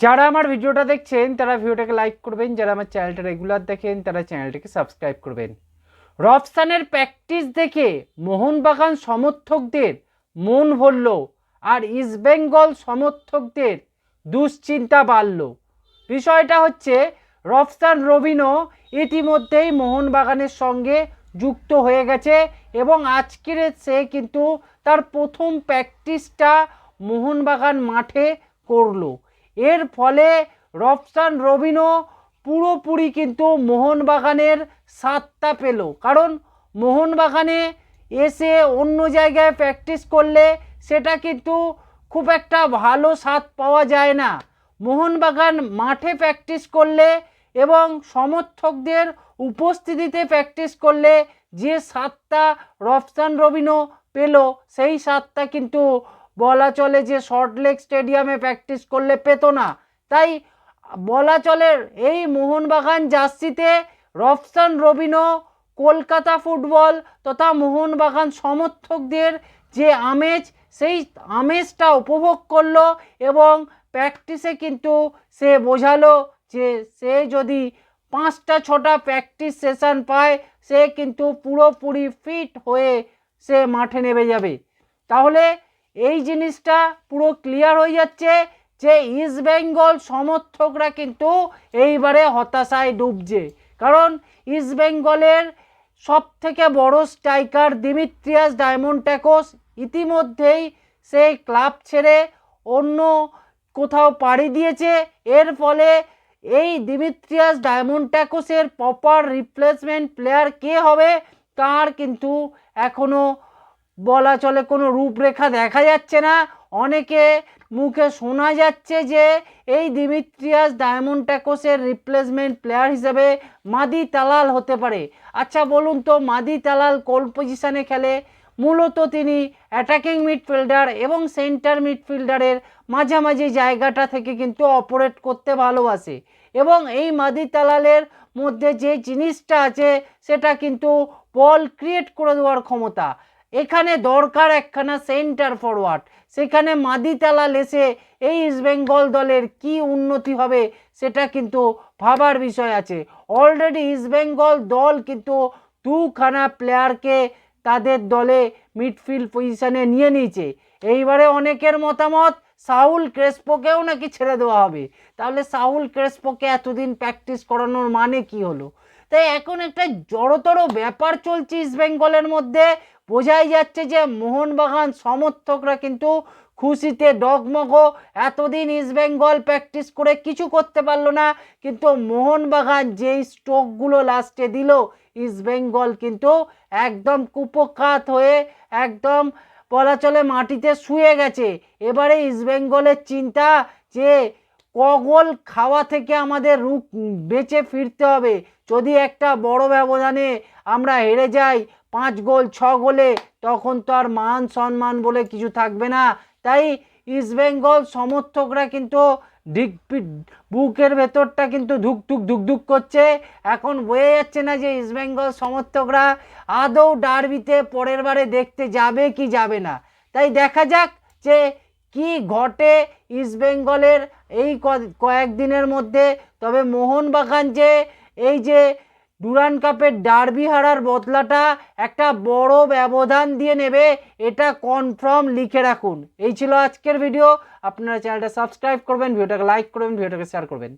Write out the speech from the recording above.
যারা আমার ভিডিওটা দেখছেন, তারা ভিডিওটাকে লাইক করবেন। যারা আমার চ্যানেলটা রেগুলার দেখেন, তারা চ্যানেলটাকে সাবস্ক্রাইব করবেন। রফসানের প্র্যাকটিস দেখে মোহনবাগান সমর্থকদের মন ভরল আর ইস্টবেঙ্গল সমর্থকদের দুশ্চিন্তা বাড়ল। বিষয়টা হচ্ছে, রফসান রবিনও ইতিমধ্যেই মোহনবাগানের সঙ্গে যুক্ত হয়ে গেছে এবং আজকের সে কিন্তু তার প্রথম প্র্যাকটিসটা মোহনবাগান মাঠে করল। এর ফলে রফসান রবিনও পুরোপুরি কিন্তু মোহনবাগানের স্বাদটা পেল। কারণ মোহনবাগানে এসে অন্য জায়গায় প্র্যাকটিস করলে সেটা কিন্তু খুব একটা ভালো স্বাদ পাওয়া যায় না। মোহনবাগান মাঠে প্র্যাকটিস করলে এবং সমর্থকদের উপস্থিতিতে প্র্যাকটিস করলে যে স্বাদটা রফসান রবিনও পেল, সেই স্বাদটা কিন্তু বলা চলে যে সল্টলেক স্টেডিয়ামে প্র্যাকটিস করলে পেত না। তাই বলা চলে এই মোহনবাগান জার্সিতে রফসান রবিনো, কলকাতা ফুটবল তথা মোহনবাগান সমর্থকদের যে আমেজ, সেই আমেজটা উপভোগ করল এবং প্র্যাকটিসে কিন্তু সে বোঝালো যে সে যদি পাঁচটা, ছটা প্র্যাকটিস সেশন পায়, সে কিন্তু পুরোপুরি ফিট হয়ে সে মাঠে নেমে যাবে। তাহলে এই জিনিসটা পুরো ক্লিয়ার হয়ে যাচ্ছে যে ইস্ট বেঙ্গল সমর্থকরা কিন্তু এইবারে হতাশায় ডুবছে। কারণ ইস্ট বেঙ্গলের সব থেকে বড় স্ট্রাইকার দিমিত্রিয়াস ডায়মন্ড ট্যাকোস ইতিমধ্যেই সেই ক্লাব ছেড়ে অন্য কোথাও পাড়ি দিয়েছে। এর ফলে এই দিমিত্রিয়াস ডায়মন্ড ট্যাকোসের প্রপার রিপ্লেসমেন্ট প্লেয়ার কে হবে, তার কিন্তু এখনও বলা চলে কোনো রূপরেখা দেখা যাচ্ছে না। অনেকে মুখে শোনা যাচ্ছে যে এই দিমিত্রিয়াস ডায়মন্ড ট্যাকোসের রিপ্লেসমেন্ট প্লেয়ার হিসেবে মাদি তালাল হতে পারে। আচ্ছা বলুন তো, মাদি তালাল কোল পজিশনে খেলে? মূলত তিনি অ্যাটাকিং মিডফিল্ডার এবং সেন্টার মিডফিল্ডারের মাঝামাঝি জায়গাটা থেকে কিন্তু অপারেট করতে ভালোবাসে এবং এই মাদি তালালের মধ্যে যে জিনিসটা আছে, সেটা কিন্তু বল ক্রিয়েট করে দেওয়ার ক্ষমতা। এখানে দরকার একখানা সেন্টার ফরওয়ার্ড। সেখানে মাদিতালা লেসে এই ইস্টবেঙ্গল দলের কি উন্নতি হবে সেটা কিন্তু ভাবার বিষয় আছে। অলরেডি ইস্টবেঙ্গল দল কিন্তু দুখানা প্লেয়ারকে তাদের দলে মিডফিল্ড পজিশনে নিয়ে নিয়েছে। এইবারে অনেকের মতামত সাউল ক্রেসপোকেও নাকি ছেড়ে দেওয়া হবে। তাহলে সাউল ক্রেসপোকে এতদিন প্র্যাকটিস করানোর মানে কি হলো? তাই এখন একটা জড়তর ব্যাপার চলছে ইস্টবেঙ্গলের মধ্যে। বোঝাই যাচ্ছে যে মোহনবাগান সমর্থকরা কিন্তু খুশিতে ডগমগ। এতদিন ইস্টবেঙ্গল প্র্যাকটিস করে কিছু করতে পারল না, কিন্তু মোহনবাগান যেই স্ট্রোকগুলো লাস্টে দিল ইস্টবেঙ্গল কিন্তু একদম কুপকাত হয়ে একদম বলা চলে মাটিতে শুয়ে গেছে। এবারে ইস্টবেঙ্গলের চিন্তা যে কগল খাওয়া থেকে আমাদের রূপ বেঁচে ফিরতে হবে। যদি একটা বড় ব্যবধানে আমরা হেরে যাই, পাঁচ গোল, ছ গোলে, তখন তো আর মান সম্মান বলে কিছু থাকবে না। তাই ইস্টবেঙ্গল সমর্থকরা কিন্তু ঢিক বুকের ভেতরটা কিন্তু ধুক ধুক ধুক ধুক করছে। এখন বোঝা যাচ্ছে না যে ইস্টবেঙ্গল সমর্থকরা আদৌ ডারবিতে পরের বারে দেখতে যাবে কি যাবে না। তাই দেখা যাক যে কি ঘটে ইস্টবেঙ্গলের এই কয়েকদিনের মধ্যে? তবে মোহনবাগান যে এই যে ডুরান কাপের ডার্বি হারার বদলাটা একটা বড় ব্যবধান দিয়ে নেবে, এটা কনফার্ম লিখে রাখুন। এই ছিল আজকের ভিডিও আপনারা চ্যানেলটা সাবস্ক্রাইব করবেন ভিডিওটাকে লাইক করবেন ভিডিওটাকে শেয়ার করবেন।